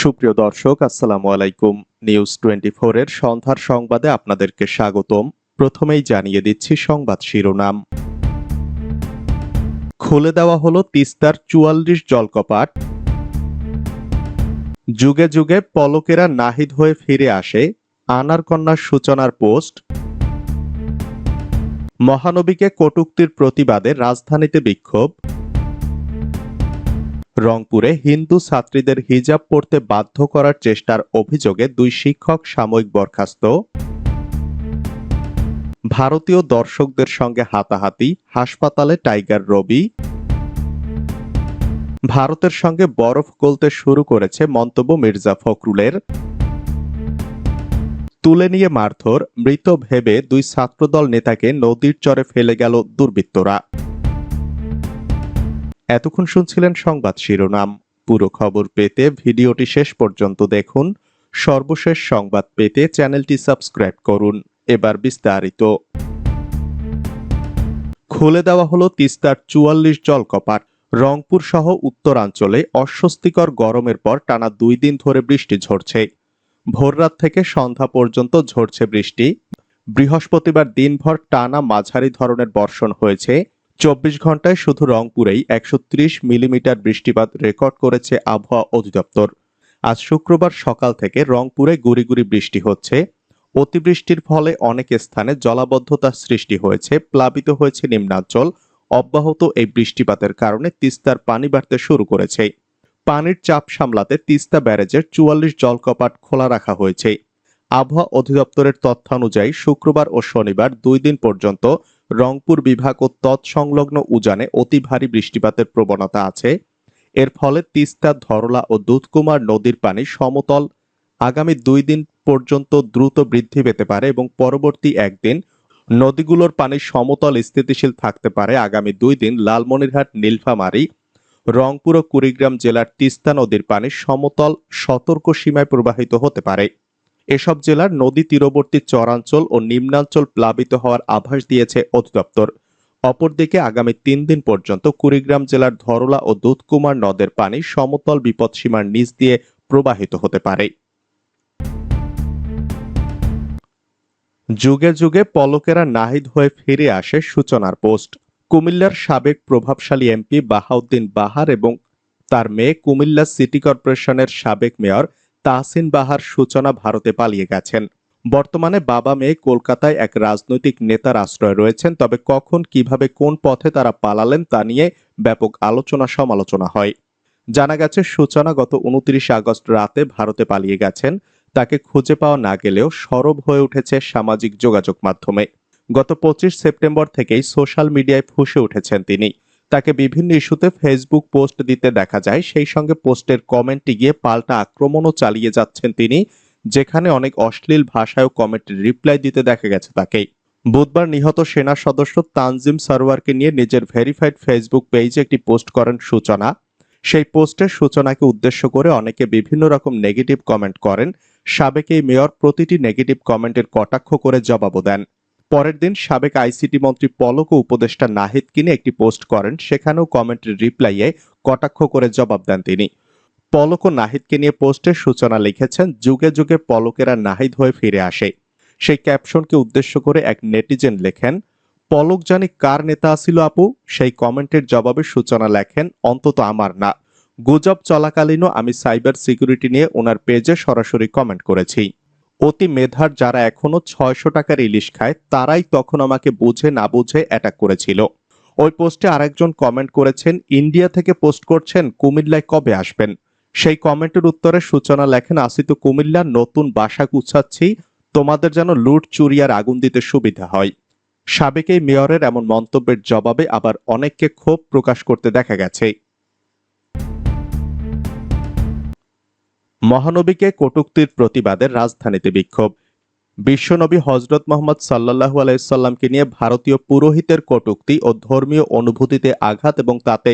সুপ্রিয় দর্শক, আসসালামু আলাইকুম। নিউজ টোয়েন্টি এর সন্ধ্যার সংবাদে আপনাদেরকে স্বাগতম। প্রথমেই জানিয়ে দিচ্ছি সংবাদ শিরোনাম। খুলে দেওয়া হলো তিস্তার চুয়াল্লিশ জলকপাট। যুগে যুগে পলকেরা নাহিদ হয়ে ফিরে আসে আনার কন্যার সূচনার পোস্ট। মহানবীকে কটুক্তির প্রতিবাদে রাজধানীতে বিক্ষোভ। রংপুরে হিন্দু ছাত্রীদের হিজাব পড়তে বাধ্য করার চেষ্টার অভিযোগে দুই শিক্ষক সাময়িক বরখাস্ত। ভারতীয় দর্শকদের সঙ্গে হাতাহাতি, হাসপাতালে টাইগার রবি। ভারতের সঙ্গে বরফ গলতে শুরু করেছে মন্তব্য মির্জা ফখরুলের। তুলে নিয়ে মারধর, মৃত ভেবে দুই ছাত্রদল নেতাকে নদীর চরে ফেলে গেল দুর্বৃত্তরা। এতক্ষণ শুনছিলেন সংবাদ শিরোনাম। পুরো খবর পেতে ভিডিওটি শেষ পর্যন্ত দেখুন। সর্বশেষ সংবাদ পেতে চ্যানেলটি সাবস্ক্রাইব করুন। এবার বিস্তারিত। খুলে দেওয়া হলো তিস্তার চুয়াল্লিশ জলকপাট রংপুর সহ উত্তরাঞ্চলে অস্বস্তিকর গরমের পর টানা দুই দিন ধরে বৃষ্টি ঝরছে। ভোররাত থেকে সন্ধ্যা পর্যন্ত ঝরছে বৃষ্টি। বৃহস্পতিবার দিনভর টানা মাঝারি ধরনের বর্ষণ হয়েছে। চব্বিশ ঘন্টায় শুধু রংপুরেই একশো ত্রিশ মিলিমিটার বৃষ্টিপাত রেকর্ড করেছে আবহাওয়া অধিদপ্তর। আজ শুক্রবার সকাল থেকে রংপুরে গুড়ি গুড়ি বৃষ্টি হচ্ছে। অতিবৃষ্টির ফলে অনেক স্থানে জলাবদ্ধতার সৃষ্টি হয়েছে, প্লাবিত হয়েছে নিম্নাঞ্চল। অব্যাহত এই বৃষ্টিপাতের কারণে তিস্তার পানি বাড়তে শুরু করেছে। পানির চাপ সামলাতে তিস্তা ব্যারেজের চুয়াল্লিশ জলকপাট খোলা রাখা হয়েছে। আবহাওয়া অধিদপ্তরের তথ্যানুযায়ী শুক্রবার ও শনিবার দুই দিন পর্যন্ত রংপুর বিভাগ ও তৎসংলগ্ন উজানে অতি ভারী বৃষ্টিপাতের প্রবণতা আছে। এর ফলে তিস্তা, ধরলা ও দুধকুমার নদীর পানি সমতল। আগামী দুই দিন পর্যন্ত দ্রুত বৃদ্ধি পেতে পারে এবং পরবর্তী একদিন নদীগুলোর পানি সমতল স্থিতিশীল থাকতে পারে। আগামী দুই দিন লালমনিরহাট, নীলফামারী, রংপুর ও কুড়িগ্রাম জেলার তিস্তা নদীর পানি সমতল, সতর্ক সীমায় প্রবাহিত হতে পারে। এসব জেলার নদী তীরবর্তী চরাঞ্চল ও নিম্নাঞ্চল প্লাবিত হওয়ার আভাস দিয়েছে অধিদপ্তর। অপরদিকে আগামী তিন দিন পর্যন্ত কুড়িগ্রাম জেলার ধরলা ও দুধকুমার নদের পানি সমতল বিপদসীমার নিচ দিয়ে প্রবাহিত হতে পারে। যুগে যুগে পলকেরা নাহিদ হয়ে ফিরে আসে সূচনার পোস্ট। কুমিল্লার সাবেক প্রভাবশালী এমপি বাহাউদ্দিন বাহার এবং তার মেয়ে কুমিল্লা সিটি কর্পোরেশনের সাবেক মেয়র তাহসিন বাহার সূচনা ভারতে পালিয়ে গেছেন। বর্তমানে বাবা মেয়ে কলকাতায় এক রাজনৈতিক নেতার আশ্রয় রয়েছেন, তবে কখন, কীভাবে, কোন পথে তারা পালালেন তা নিয়ে ব্যাপক আলোচনা সমালোচনা হয়। জানা গেছে, সূচনা গত উনত্রিশ আগস্ট রাতে ভারতে পালিয়ে গেছেন। তাকে খুঁজে পাওয়া না গেলেও সরব হয়ে উঠেছে সামাজিক যোগাযোগ মাধ্যমে। গত পঁচিশ সেপ্টেম্বর থেকেই সোশ্যাল মিডিয়ায় ফুসে উঠেছেন তিনি। তাকে বিভিন্ন ইস্যুতে ফেসবুক পোস্ট দিতে দেখা যায়। সেই সঙ্গে পোস্টের কমেন্টে গিয়ে পাল্টা আক্রমণও চালিয়ে যাচ্ছেন তিনি, যেখানে অনেক অশ্লীল ভাষায় কমেন্টের রিপ্লাই দিতে দেখা গেছে তাকে। বুধবার নিহত সেনা সদস্য তানজিম সারোয়ারকে নিয়ে নিজের ভেরিফাইড ফেসবুক পেজে একটি পোস্ট করেন সূচনা। সেই পোস্টের সূচনাকে উদ্দেশ্য করে অনেকে বিভিন্ন রকম নেগেটিভ কমেন্ট করেন। সাবেক এই মেয়র প্রতিটি নেগেটিভ কমেন্টের কটাক্ষ করে জবাবও দেন। পরের দিন সাবেক আইসিটি মন্ত্রী পলক উপদেষ্টা নাহিদ কিনে একটি পোস্ট করেন, সেখানেও কমেন্টের রিপ্লাইয়ে কটাক্ষ করে জবাব দেন তিনি। পলক নাহিদকে নিয়ে পোস্টের সূচনা লিখেছেন, যুগে যুগে পলকেরা নাহিদ হয়ে ফিরে আসে। সেই ক্যাপশনকে উদ্দেশ্য করে এক নেটিজেন লেখেন, পলক জানি কার নেতা আসিল আপু? সেই কমেন্টের জবাবে সূচনা লেখেন, অন্তত আমার না। গুজব চলাকালীনও আমি সাইবার সিকিউরিটি নিয়ে ওনার পেজে সরাসরি কমেন্ট করেছি। অতি মেধার যারা এখনও ছয়শো টাকার ইলিশ খায়, তারাই তখন আমাকে বুঝে না বুঝে অ্যাটাক করেছিল। ওই পোস্টে আরেকজন কমেন্ট করেছেন ইন্ডিয়া থেকে পোস্ট করছেন, কুমিল্লায় কবে আসবেন? সেই কমেন্টের উত্তরে সূচনা লেখেন, আসি তো কুমিল্লার নতুন বাসা গুছাচ্ছি, তোমাদের যেন লুট, চুরি আর আগুন দিতে সুবিধা হয়। সাবেক এই মেয়রের এমন মন্তব্যের জবাবে আবার অনেককে ক্ষোভ প্রকাশ করতে দেখা গেছে। মহানবীকে কটুক্তির প্রতিবাদে রাজধানীতে বিক্ষোভ। বিশ্বনবী হজরত মোহাম্মদ সাল্লাহু আলাইসাল্লামকে নিয়ে ভারতীয় পুরোহিতের কটুক্তি ও ধর্মীয় অনুভূতিতে আঘাত এবং তাতে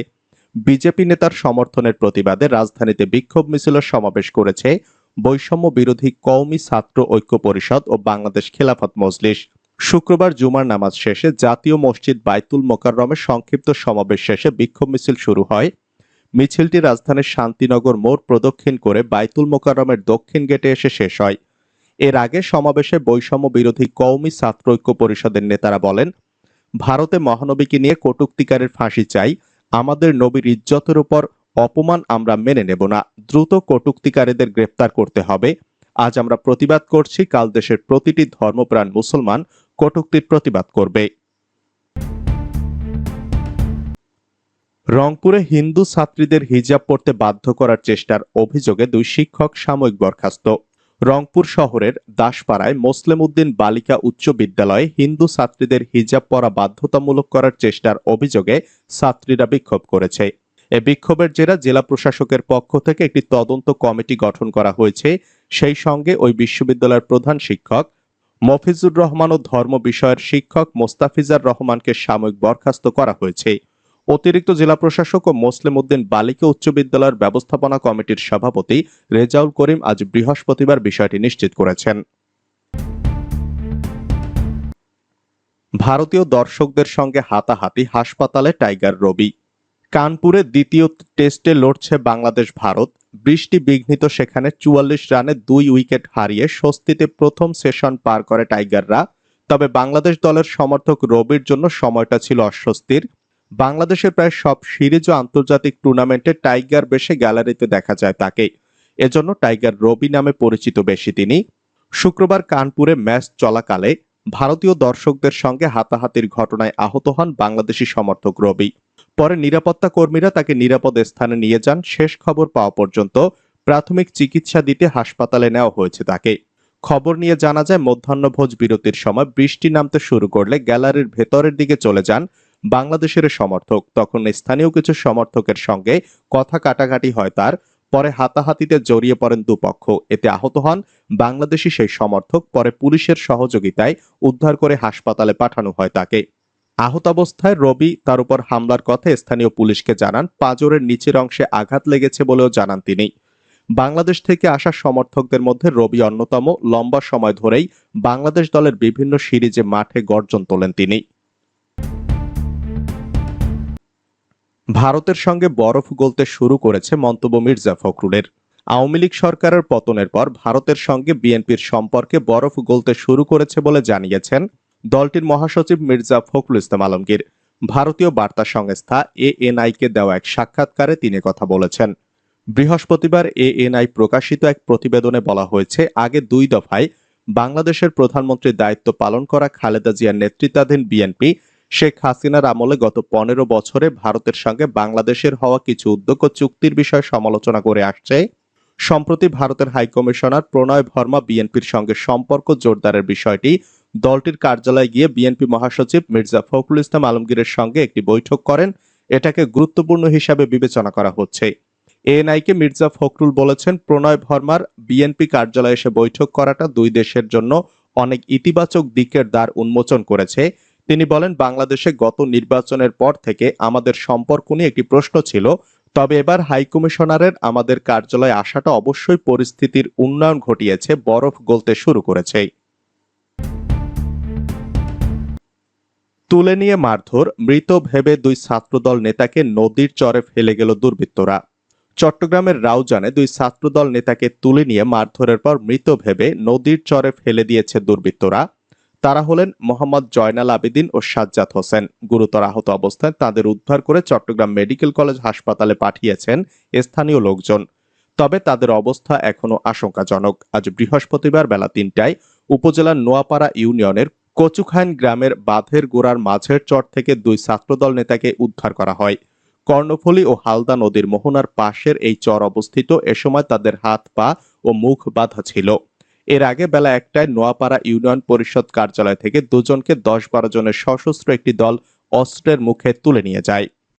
বিজেপি নেতার সমর্থনের প্রতিবাদে রাজধানীতে বিক্ষোভ মিছিল সমাবেশ করেছে বৈষম্য বিরোধী কওমি ছাত্র ঐক্য পরিষদ ও বাংলাদেশ খেলাফত মজলিস। শুক্রবার জুমার নামাজ শেষে জাতীয় মসজিদ বাইতুল মোকাররমে সংক্ষিপ্ত সমাবেশ শেষে বিক্ষোভ মিছিল শুরু হয়। মিছিলটি রাজধানীর শান্তিনগর মোড় প্রদক্ষিণ করে বাইতুল মোকাররমের দক্ষিণ গেটে এসে শেষ হয়। এর আগে সমাবেশে বৈষম্য বিরোধী কওমি ছাত্র ঐক্য পরিষদের নেতারা বলেন, ভারতে মহানবীকে নিয়ে কটুক্তিকারের ফাঁসি চাই, আমাদের নবীর ইজ্জতের উপর অপমান আমরা মেনে নেব না। দ্রুত কটুক্তিকারীদের গ্রেপ্তার করতে হবে। আজ আমরা প্রতিবাদ করছি, কাল দেশের প্রতিটি ধর্মপ্রাণ মুসলমান কটুক্তির প্রতিবাদ করবে। রংপুরে হিন্দু ছাত্রীদের হিজাব পড়তে বাধ্য করার চেষ্টার অভিযোগে দুই শিক্ষক সাময়িক বরখাস্ত। রংপুর শহরের দাসপাড়ায় মোসলেম উদ্দিন বালিকা উচ্চ বিদ্যালয়ে হিন্দু ছাত্রীদের হিজাব পরা বাধ্যতামূলক করার চেষ্টার অভিযোগে ছাত্রীরা বিক্ষোভ করেছে। এ বিক্ষোভের জেরা জেলা প্রশাসকের পক্ষ থেকে একটি তদন্ত কমিটি গঠন করা হয়েছে। সেই সঙ্গে ওই বিশ্ববিদ্যালয়ের প্রধান শিক্ষক, মফিজুর রহমান ও ধর্ম বিষয়ের শিক্ষক মোস্তাফিজার রহমানকে সাময়িক বরখাস্ত করা হয়েছে। অতিরিক্ত জেলা প্রশাসক ও মোসলেম উদ্দিন বালিকা উচ্চ বিদ্যালয়ের ব্যবস্থাপনা কমিটির সভাপতি রেজাউল করিম আজ বৃহস্পতিবার বিষয়টি নিশ্চিত করেছেন। ভারতীয় দর্শকদের সঙ্গে হাতাহাতি হাসপাতালে টাইগার রবি। কানপুরে দ্বিতীয় টেস্টে লড়ছে বাংলাদেশ ভারত। বৃষ্টি বিঘ্নিত সেখানে চুয়াল্লিশ রানে দুই উইকেট হারিয়ে স্বস্তিতে প্রথম সেশন পার করে টাইগাররা। তবে বাংলাদেশ দলের সমর্থক রবির জন্য সময়টা ছিল অস্বস্তির। বাংলাদেশের প্রায় সব সিরিজ ও আন্তর্জাতিক টুর্নামেন্টে টাইগার বেশে গ্যালারিতে দেখা যায় তাকে এজন্য টাইগার রবি নামে পরিচিত বেশি তিনি। শুক্রবার কানপুরে ম্যাচ চলাকালে ভারতীয় দর্শকদের সঙ্গে হাতাহাতির ঘটনায় আহত হন বাংলাদেশি সমর্থক রবি। পরে নিরাপত্তা কর্মীরা তাকে নিরাপদ স্থানে নিয়ে যান। শেষ খবর পাওয়া পর্যন্ত প্রাথমিক চিকিৎসা দিতে হাসপাতালে নেওয়া হয়েছে তাকে। খবর নিয়ে জানা যায়, মধ্যাহ্নভোজ বিরতির সময় বৃষ্টি নামতে শুরু করলে গ্যালারির ভেতরের দিকে চলে যান বাংলাদেশের সমর্থক। তখন স্থানীয় কিছু সমর্থকের সঙ্গে কথা কাটাকাটি হয় তার। পরে হাতাহাতিতে জড়িয়ে পড়েন দুপক্ষ। এতে আহত হন বাংলাদেশি সেই সমর্থক। পরে পুলিশের সহযোগিতায় উদ্ধার করে হাসপাতালে পাঠানো হয় তাকে। আহত অবস্থায় রবি তার উপর হামলার কথা স্থানীয় পুলিশকে জানান। পাজরের নিচের অংশে আঘাত লেগেছে বলেও জানান তিনি। বাংলাদেশ থেকে আসা সমর্থকদের মধ্যে রবি অন্যতম। লম্বা সময় ধরেই বাংলাদেশ দলের বিভিন্ন সিরিজে মাঠে গর্জন তোলেন তিনি। ভারতের সঙ্গে বরফ গলতে শুরু করেছে মন্তব্য মির্জা ফখরুলের। আওয়ামী লীগ সরকারের পতনের পর ভারতের সঙ্গে বিএনপির সম্পর্কে বরফ গলতে শুরু করেছে বলে জানিয়েছেন দলটির মহাসচিব মির্জা ফখরুল ইসলাম আলমগীর। ভারতীয় বার্তা সংস্থা এএনআইকে দেওয়া এক সাক্ষাৎকারে তিনি কথা বলেছেন। বৃহস্পতিবার এএনআই প্রকাশিত এক প্রতিবেদনে বলা হয়েছে, আগে দুই দফায় বাংলাদেশের প্রধানমন্ত্রীর দায়িত্ব পালন করা খালেদা জিয়ার নেতৃত্বাধীন বিএনপি শেখ হাসিনার আমলে গত পনেরো বছরে ভারতের সঙ্গে বাংলাদেশের হওয়া কিছু উদ্যোগ ও চুক্তির বিষয়ে সমালোচনা করে আসছে। সম্প্রতি ভারতের হাইকমিশনার প্রণয় ভর্মা বিএনপির সঙ্গে সম্পর্ক জোরদারের বিষয়টি দলটির কার্যালয়ে গিয়ে বিএনপি মহাসচিব মির্জা ফখরুল ইসলাম আলমগীরের সঙ্গে একটি বৈঠক করেন। এটাকে গুরুত্বপূর্ণ হিসাবে বিবেচনা করা হচ্ছে। এএনআইকে মির্জা ফখরুল বলেছেন, প্রণয় ভর্মার বিএনপি কার্যালয়ে এসে বৈঠক করাটা দুই দেশের জন্য অনেক ইতিবাচক দিকের দ্বার উন্মোচন করেছে। তিনি বলেন, বাংলাদেশে গত নির্বাচনের পর থেকে আমাদের সম্পর্ক নিয়ে একটি প্রশ্ন ছিল। তবে এবার হাইকমিশনারের আমাদের কার্যালয়ে আসাটা অবশ্যই পরিস্থিতির উন্নয়ন ঘটিয়েছে, বরফ গলতে শুরু করেছে। তুলে নিয়ে মারধর, মৃত ভেবে দুই ছাত্রদল নেতাকে নদীর চরে ফেলে গেল দুর্বৃত্তরা। চট্টগ্রামের রাউজানে দুই ছাত্রদল নেতাকে তুলে নিয়ে মারধরের পর মৃত ভেবে নদীর চরে ফেলে দিয়েছে দুর্বৃত্তরা। তারা হলেন মোহাম্মদ জয়নাল আবেদিন ও সাজ্জাদ হোসেন। গুরুতর আহত অবস্থায় তাদের উদ্ধার করে চট্টগ্রাম মেডিকেল কলেজ হাসপাতালে পাঠিয়েছেন স্থানীয় লোকজন। তবে তাদের অবস্থা এখনও আশঙ্কাজনক। আজ বৃহস্পতিবার বেলা তিনটায় উপজেলার নোয়াপাড়া ইউনিয়নের কচুখাইন গ্রামের বাঁধের গোড়ার মাঝের চর থেকে দুই ছাত্রদল নেতাকে উদ্ধার করা হয়। কর্ণফুলী ও হালদা নদীর মোহনার পাশের এই চর অবস্থিত। এ সময় তাদের হাত পা ও মুখ বাঁধা ছিল। এর আগে বেলা একটায় নোয়াপাড়া ইউনিয়ন পরিষদ কার্যালয় থেকে দুজনকে দশ বারো জনের সশস্ত্র একটি দল অস্ত্রের মুখে তুলে নিয়ে যায়।